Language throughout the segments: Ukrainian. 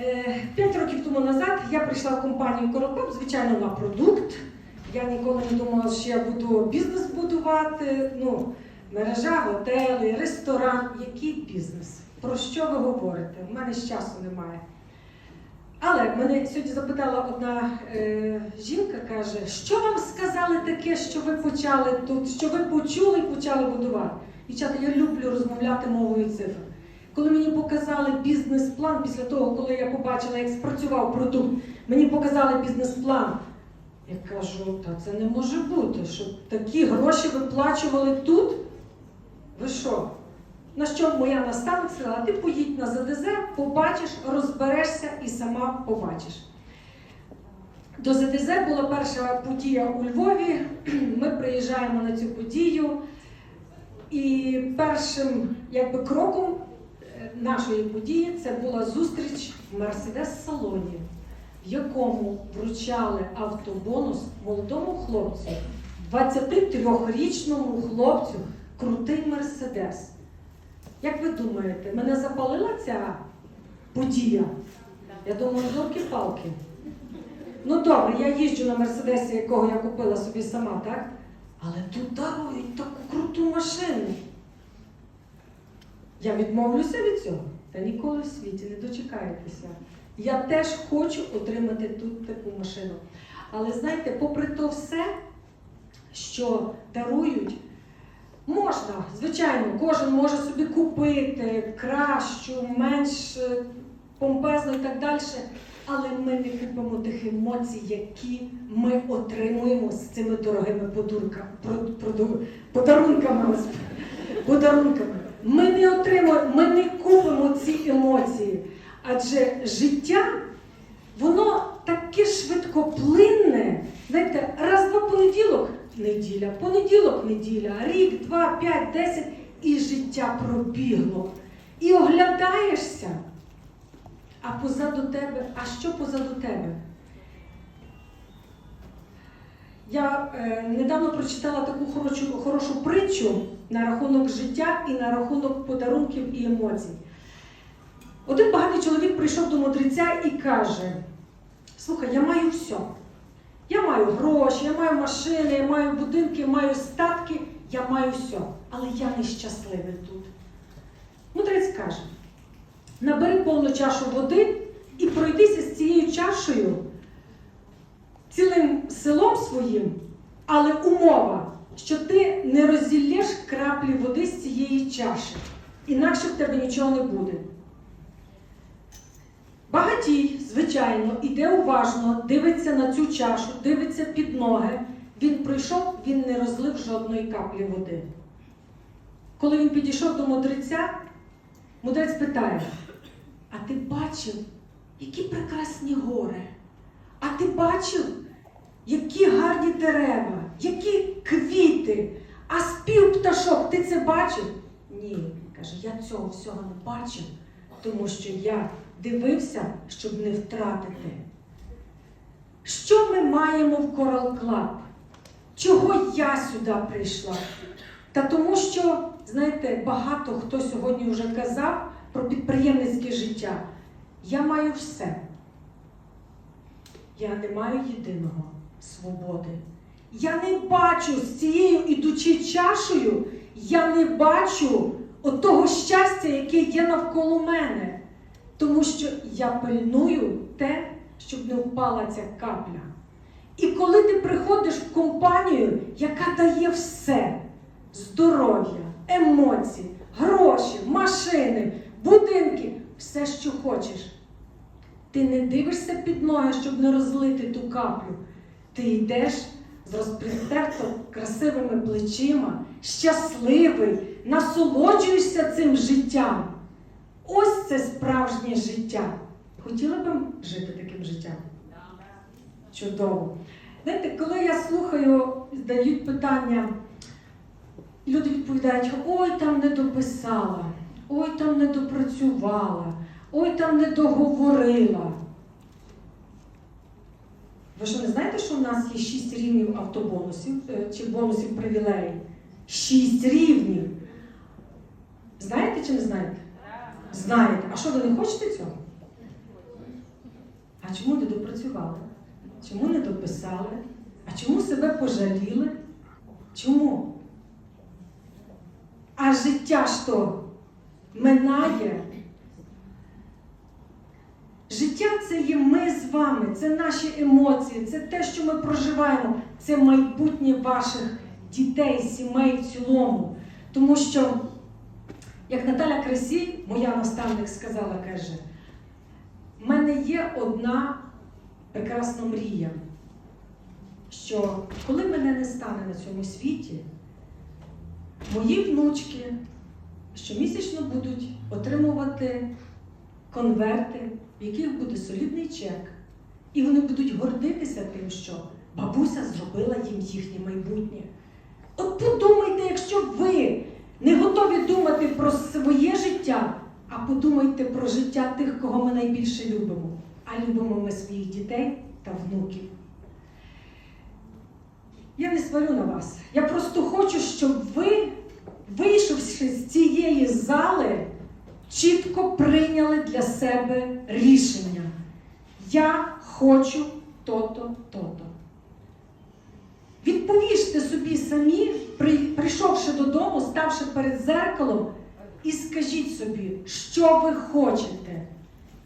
Е, П'ять років тому назад я прийшла в компанію Корокоп, звичайно, на продукт. Я ніколи не думала, що я буду бізнес будувати. Ну, мережа, готелі, ресторан. Який бізнес? Про що ви говорите? У мене ж часу немає. Але мене сьогодні запитала одна е, жінка, каже, що вам сказали таке, що ви почали тут, що ви почули і почали будувати. Дівчата, я люблю розмовляти мовою цифр. Коли мені показали бізнес-план, після того, коли я побачила, як спрацював продукт, мені показали бізнес-план. Я кажу, та це не може бути, щоб такі гроші виплачували тут. Ви що? На що моя наставник сказала, ти поїдь на ЗДЗ, побачиш, розберешся і сама побачиш. До ЗДЗ була перша подія у Львові. Ми приїжджаємо на цю подію. І першим якби, кроком нашої події це була зустріч в Мерседес-салоні, в якому вручали автобонус молодому хлопцю, 23-річному хлопцю, крутий Мерседес. Як ви думаєте, мене запалила ця подія? Я думаю, зорки-палки. Ну добре, я їжджу на Мерседесі, якого я купила собі сама, так? Але тут дарують таку круту машину. Я відмовлюся від цього, та ніколи в світі не дочекаєтеся. Я теж хочу отримати тут таку машину. Але знаєте, попри то все, що дарують, можна, звичайно, кожен може собі купити кращу, менш е, помпезну і так далі. Але ми не купимо тих емоцій, які ми отримуємо з цими дорогими подарунками. подарунками. Ми не отримуємо, ми не купимо ці емоції. Адже життя, воно таке швидкоплинне. Знаєте, раз два понеділок неділя, понеділок неділя, рік, два, п'ять, десять, і життя пробігло. І оглядаєшся. А позаду тебе, а що позаду тебе? Я е, недавно прочитала таку хорошу, хорошу притчу на рахунок життя і на рахунок подарунків і емоцій. Один багатий чоловік прийшов до мудреця і каже: Слухай, я маю все. Я маю гроші, я маю машини, я маю будинки, я маю статки, я маю все. Але я нещасливий тут. Мудрець каже: набери повну чашу води і пройдися з цією чашею цілим селом своїм, але умова, що ти не розділєш краплі води з цієї чаші, інакше в тебе нічого не буде. Багатій, звичайно, іде уважно, дивиться на цю чашу, дивиться під ноги. Він прийшов, він не розлив жодної каплі води. Коли він підійшов до мудреця, мудрець питає: А ти бачив, які прекрасні гори? А ти бачив, які гарні дерева, які квіти, а спів пташок, ти це бачив? Ні, каже, я цього всього не бачив, тому що я дивився, щоб не втратити. Що ми маємо в Coral Club? Чого я сюди прийшла? Та тому що, знаєте, багато хто сьогодні вже казав про підприємницьке життя. Я маю все. Я не маю єдиного свободи. Я не бачу з цією ідучи чашею, я не бачу отого щастя, яке є навколо мене. Тому що я пильную те, щоб не впала ця капля. І коли ти приходиш в компанію, яка дає все: здоров'я, емоції, гроші, машини, будинки, все, що хочеш. Ти не дивишся під ноги, щоб не розлити ту каплю. Ти йдеш з розпростерто красивими плечима, щасливий, насолоджуєшся цим життям. Ось це справжнє життя. Хотіла б жити таким життям? Чудово. Знаєте, коли я слухаю, задають питання, люди відповідають: ой, там не дописала, ой, там не допрацювала, ой, там не договорила. Ви що не знаєте, що в нас є 6 рівнів автобонусів е, чи бонусів привілеїв? 6 рівнів. Знаєте чи не знаєте? Знаєте. А що ви не хочете цього? А чому не допрацювали? Чому не дописали? А чому себе пожаліли? Чому? А життя ж то минає. Життя це є ми з вами, це наші емоції, це те, що ми проживаємо, це майбутнє ваших дітей, сімей в цілому. Тому що, як Наталя Красій, моя наставник, сказала, каже, в мене є одна прекрасна мрія, що коли мене не стане на цьому світі, мої внучки щомісячно будуть отримувати конверти, в яких буде солідний чек, і вони будуть гордитися тим, що бабуся зробила їм їхнє майбутнє. От подумайте, якщо ви не готові думати про своє життя, а подумайте про життя тих, кого ми найбільше любимо. А любимо ми своїх дітей та внуків. Я не сварю на вас. Я просто хочу, щоб ви, вийшовши з цієї зали, чітко прийняли для себе рішення. Я хочу то-то, то-то. Відповіжте собі самі, прийшовши додому, ставши перед зеркалом, і скажіть собі, що ви хочете,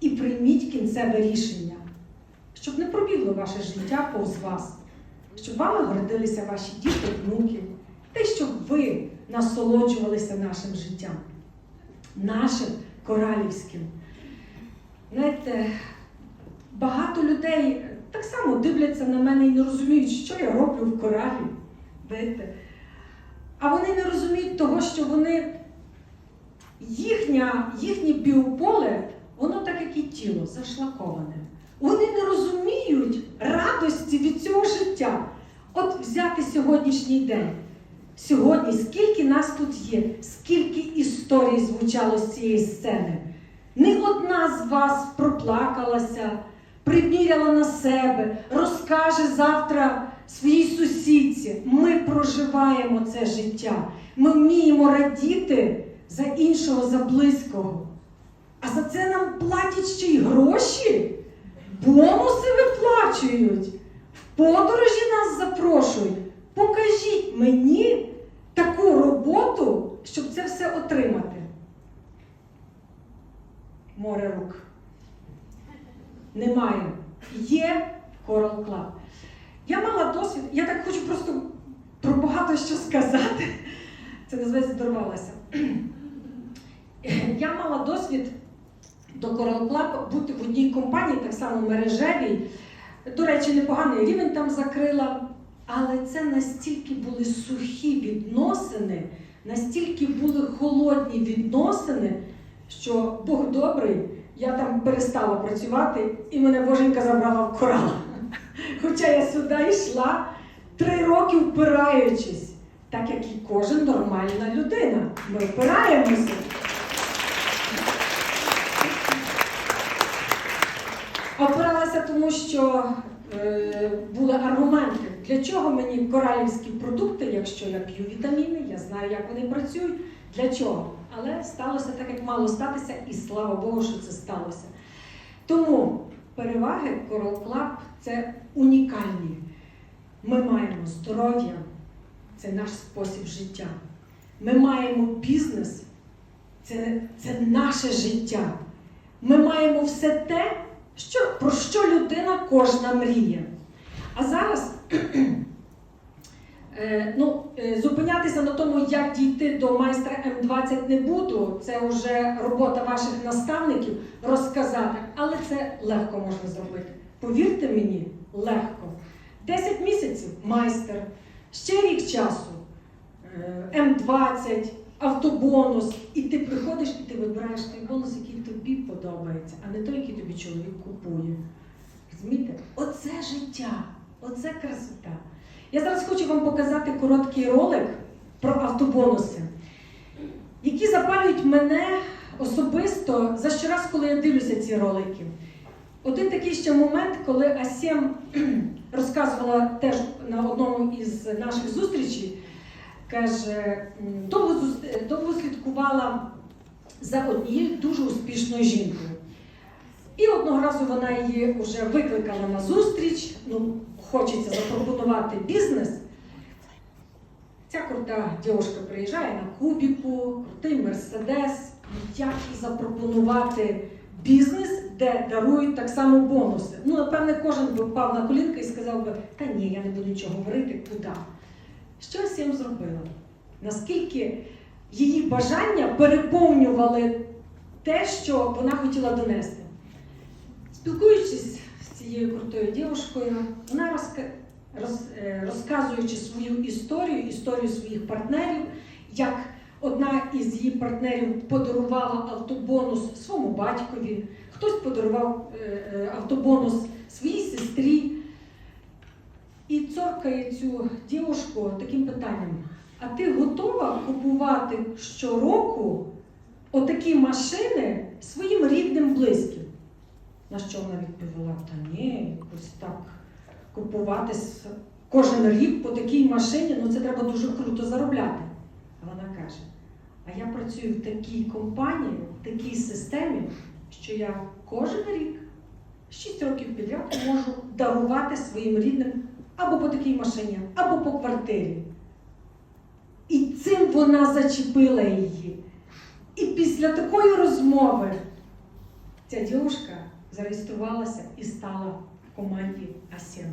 і прийміть кінцеве рішення, щоб не пробігло ваше життя повз вас, щоб вами гордилися ваші діти, внуки, та щоб ви насолоджувалися нашим життям, нашим коралівським. Знаєте, багато людей так само дивляться на мене і не розуміють, що я роблю в коралі. Знаєте? А вони не розуміють того, що вони їхня, їхнє біополе, воно так як і тіло, зашлаковане. Вони не розуміють радості від цього життя. От взяти сьогоднішній день. Сьогодні, скільки нас тут є, скільки історій звучало з цієї сцени. Не одна з вас проплакалася, приміряла на себе, розкаже завтра своїй сусідці. Ми проживаємо це життя. Ми вміємо радіти за іншого, за близького. А за це нам платять ще й гроші. Бонуси виплачують. В подорожі нас запрошують. Покажіть мені таку роботу, щоб це все отримати. Море рук. Немає. Є Coral Club. Я мала досвід, я так хочу просто про багато що сказати. Це називається дорвалася. Я мала досвід до Coral Club бути в одній компанії, так само мережевій. До речі, непоганий рівень там закрила. Але це настільки були сухі відносини, настільки були холодні відносини, що Бог добрий, я там перестала працювати і мене Боженька забрала в корал. Хоча я сюди йшла три роки впираючись, так як і кожен нормальна людина. Ми впираємося. Опиралася тому, що е, були аргументи, для чого мені коралівські продукти, якщо я п'ю вітаміни, я знаю, як вони працюють, для чого. Але сталося так, як мало статися, і слава Богу, що це сталося. Тому переваги Coral Club – це унікальні. Ми маємо здоров'я, це наш спосіб життя. Ми маємо бізнес, це, це наше життя. Ми маємо все те, що, про що людина кожна мріє. А зараз ну, е, зупинятися на тому, як дійти до майстра М20 не буду. Це вже робота ваших наставників розказати, але це легко можна зробити. Повірте мені, легко. 10 місяців майстер, ще рік часу, е, М20, автобонус, і ти приходиш і ти вибираєш той бонус, який тобі подобається, а не той, який тобі чоловік купує. Розумієте? Оце життя, оце красота. Я зараз хочу вам показати короткий ролик про автобонуси, які запалюють мене особисто за щораз, коли я дивлюся ці ролики. Один такий ще момент, коли Асєм розказувала теж на одному із наших зустрічей, каже, довго, довго слідкувала за однією дуже успішною жінкою. І одного разу вона її вже викликала на зустріч. Ну, хочеться запропонувати бізнес. Ця крута дівчинка приїжджає на кубіку, крутий мерседес. Як запропонувати бізнес, де дарують так само бонуси? Ну, напевне, кожен би впав на колінки і сказав би, та ні, я не буду нічого говорити, куди. Щось їм зробила. Наскільки її бажання переповнювали те, що вона хотіла донести. Спілкуючись цією крутою дівчинкою, вона розка... роз... е, розказуючи свою історію, історію своїх партнерів, як одна із її партнерів подарувала автобонус своєму батькові, хтось подарував е, е, автобонус своїй сестрі. І цоркає цю дівчинку таким питанням: а ти готова купувати щороку отакі машини своїм рідним близьким? На що вона відповіла: Та ні, якось так купувати кожен рік по такій машині, ну це треба дуже круто заробляти. А вона каже: а я працюю в такій компанії, в такій системі, що я кожен рік, 6 років підряд, можу дарувати своїм рідним або по такій машині, або по квартирі. І цим вона зачепила її. І після такої розмови ця дівчинка зареєструвалася і стала в команді АСЕН.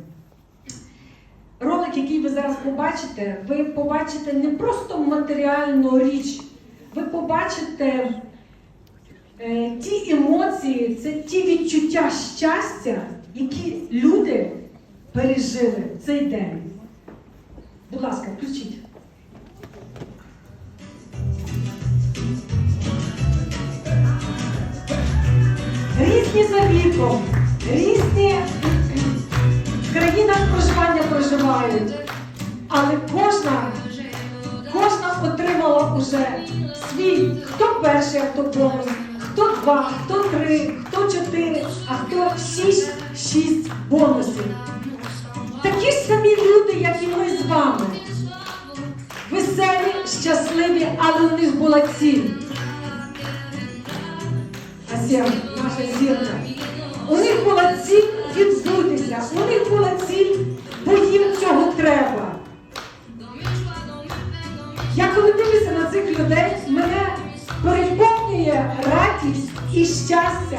Ролик, який ви зараз побачите, ви побачите не просто матеріальну річ, ви побачите е, ті емоції, це ті відчуття щастя, які люди пережили цей день. Будь ласка, включіть. Різні за віком, різні в країнах проживання проживають, але кожна, кожна отримала уже свій, хто перший автобонус, хто два, хто три, хто чотири, а хто шість, шість бонусів. Такі ж самі люди, як і ми з вами. Веселі, щасливі, але у них була ціль. Асєм, наша зірка. У них була ціль відбутися, у них була ціль, бо їм цього треба. Я коли дивлюся на цих людей, мене переповнює радість і щастя,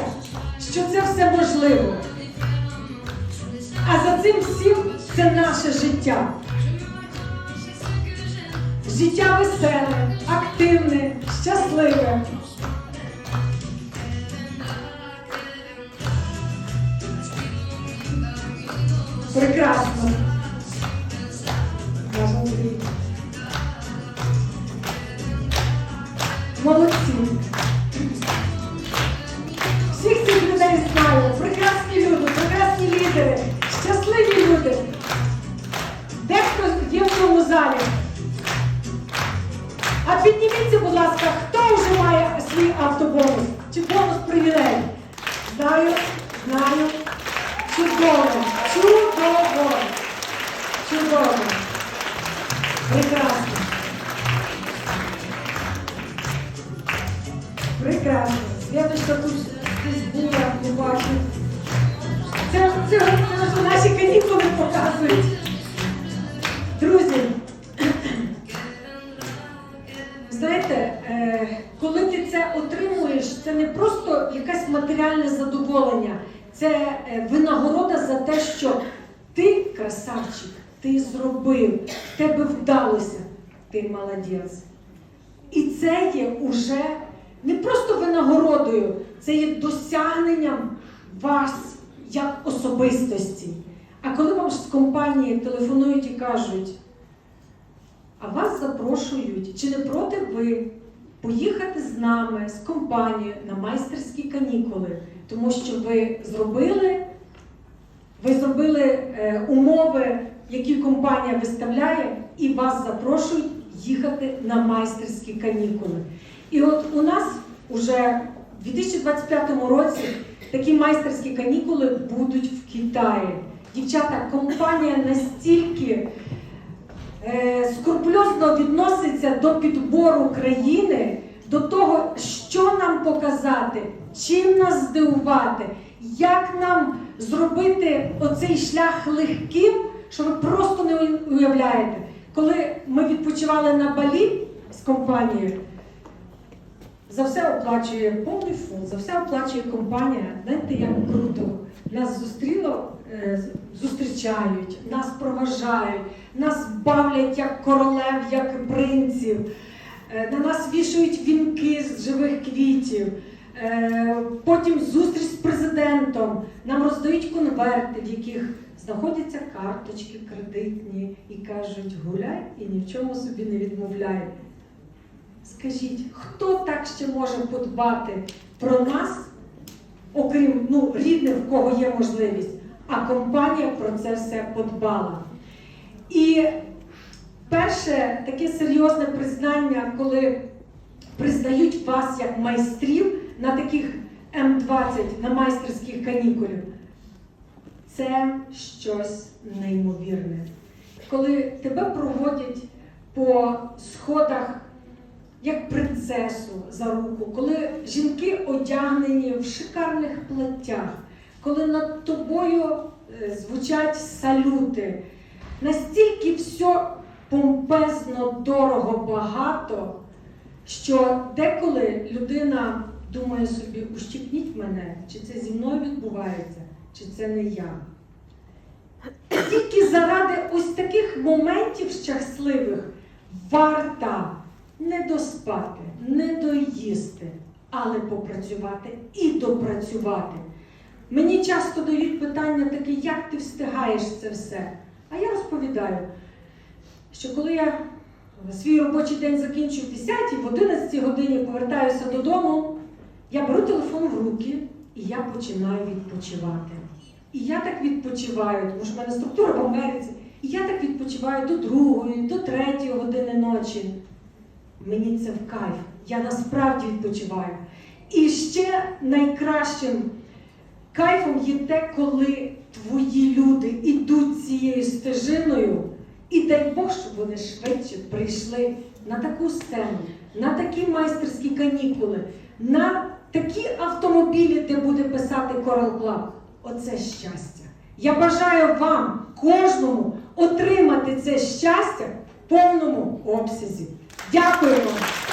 що це все можливо. А за цим всім це наше життя. Життя веселе, активне, щасливе. Прекрасно. Молодці. Показують. Друзі, знаєте, е, коли ти це отримуєш, це не просто якесь матеріальне задоволення, це е, винагорода за те, що ти красавчик, ти зробив, в тебе вдалося, ти молодець. І це є уже не просто винагородою, це є досягненням вас як особистості. А коли вам з компанії телефонують і кажуть, а вас запрошують, чи не проти ви поїхати з нами, з компанією на майстерські канікули, тому що ви зробили, ви зробили е, умови, які компанія виставляє, і вас запрошують їхати на майстерські канікули. І от у нас уже в 2025 році такі майстерські канікули будуть в Китаї. Дівчата, компанія настільки е, скрупульозно відноситься до підбору країни, до того, що нам показати, чим нас здивувати, як нам зробити оцей шлях легким, що ви просто не уявляєте. Коли ми відпочивали на Балі з компанією, за все оплачує повний фонд, за все оплачує компанія. Знаєте, як круто. Нас зустріло, зустрічають, нас проважають, нас бавлять як королев, як принців. Е, На нас вішають вінки з живих квітів. Е, Потім зустріч з президентом. Нам роздають конверти, в яких знаходяться карточки кредитні і кажуть, гуляй і ні в чому собі не відмовляй. Скажіть, хто так ще може подбати про нас, окрім ну, рідних, в кого є можливість, а компанія про це все подбала. І перше таке серйозне признання, коли признають вас як майстрів на таких М20, на майстерських канікулів, це щось неймовірне. Коли тебе проводять по сходах як принцесу за руку, коли жінки одягнені в шикарних платтях, коли над тобою е, звучать салюти, настільки все помпезно, дорого, багато, що деколи людина думає собі, ущипніть мене, чи це зі мною відбувається, чи це не я. Тільки заради ось таких моментів щасливих варта не доспати, не доїсти, але попрацювати і допрацювати. Мені часто дають питання таке, як ти встигаєш це все? А я розповідаю, що коли я свій робочий день закінчу в 10 в 11 годині повертаюся додому, я беру телефон в руки і я починаю відпочивати. І я так відпочиваю, тому що в мене структура в Америці, і я так відпочиваю до другої, до третьої години ночі. Мені це в кайф. Я насправді відпочиваю. І ще найкращим кайфом є те, коли твої люди йдуть цією стежиною, і дай Бог, щоб вони швидше прийшли на таку сцену, на такі майстерські канікули, на такі автомобілі, де буде писати Coral Club. Оце щастя. Я бажаю вам, кожному, отримати це щастя в повному обсязі. Дякую вам!